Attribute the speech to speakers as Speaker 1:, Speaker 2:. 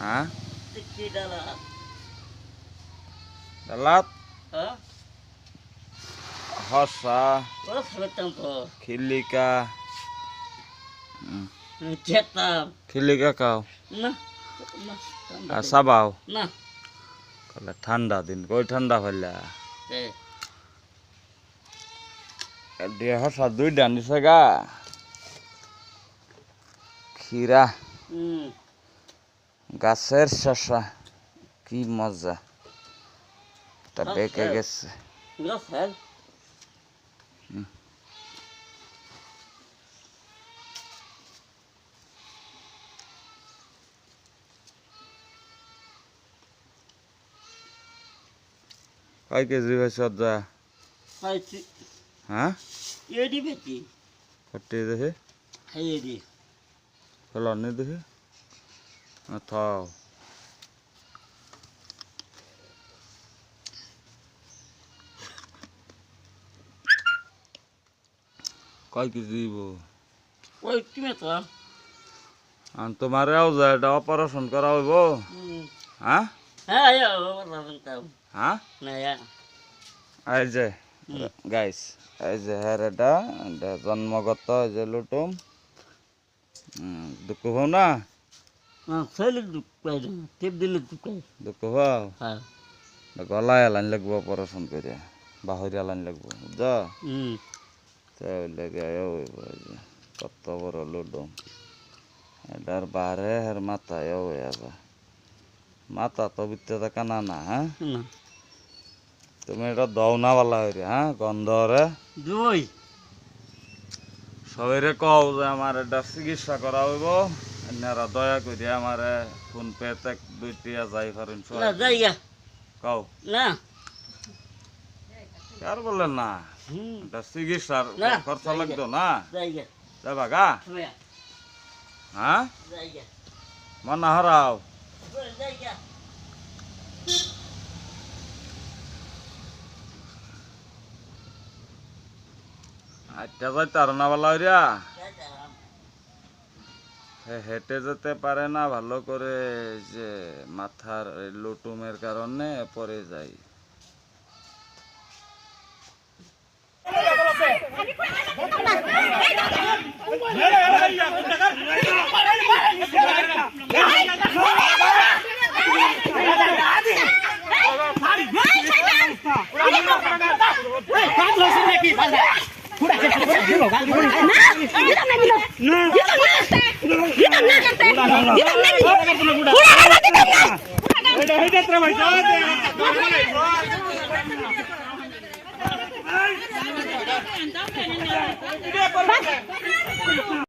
Speaker 1: হ্যাঁ দালাত হসা. খিলিকা খিলিকা. আর কলে ঠান্ডা দিন কই ঠান্ডা. দিয়ে হসা দুই ডানিছে গা খিরা. গাছের শসা কি মজা তা। বেঁকে গেছে. কয় কেজি হয়েছে
Speaker 2: si.
Speaker 1: হ্যাঁ ফটি দেখি. ফেলানি দেখি থাও কয় কেজি দিব
Speaker 2: Woi, kime to?
Speaker 1: আর তোমার যে এটা অপারেশন করা হইব. হ্যাঁ. হ্যাঁ. এই যে। গাইস এই যে হ্যার এটা জন্মগত যে লুটুম দুঃখ হও না. দুঃখ. গলায় লাগবো অপারেশন করে লাগবো কত বড় লুডুম এটার বাহারে হের মাথায় হয়ে মাথা তো বিত্তে কানা না হ্যাঁ
Speaker 2: Nah.
Speaker 1: তুমি এটা দৌনা বালা হইরে হ্যাঁ গন্ধ রে
Speaker 2: Doi.
Speaker 1: সবাইরে কও যে আমার এটা চিকিৎসা করা হইব এনারা দয়া করে আমার ফোন পে তে দুই টিয়া যাই পারেন
Speaker 2: Nah, saya.
Speaker 1: কও
Speaker 2: Nah.
Speaker 1: আর বললেন না. এটা চিকিৎসার
Speaker 2: না,
Speaker 1: খরচা লাগতো না. যাবা গা. হ্যাঁ. মন হারাও. আটটা যাই তার না বলা হেঁটে যেতে পারে না ভালো করে যে মাথার লুটুমের কারণে পরে যায়
Speaker 3: দিতাম না দিতাম না পুরা দিতাম না এটা হেটাত্রা ভাই Bak.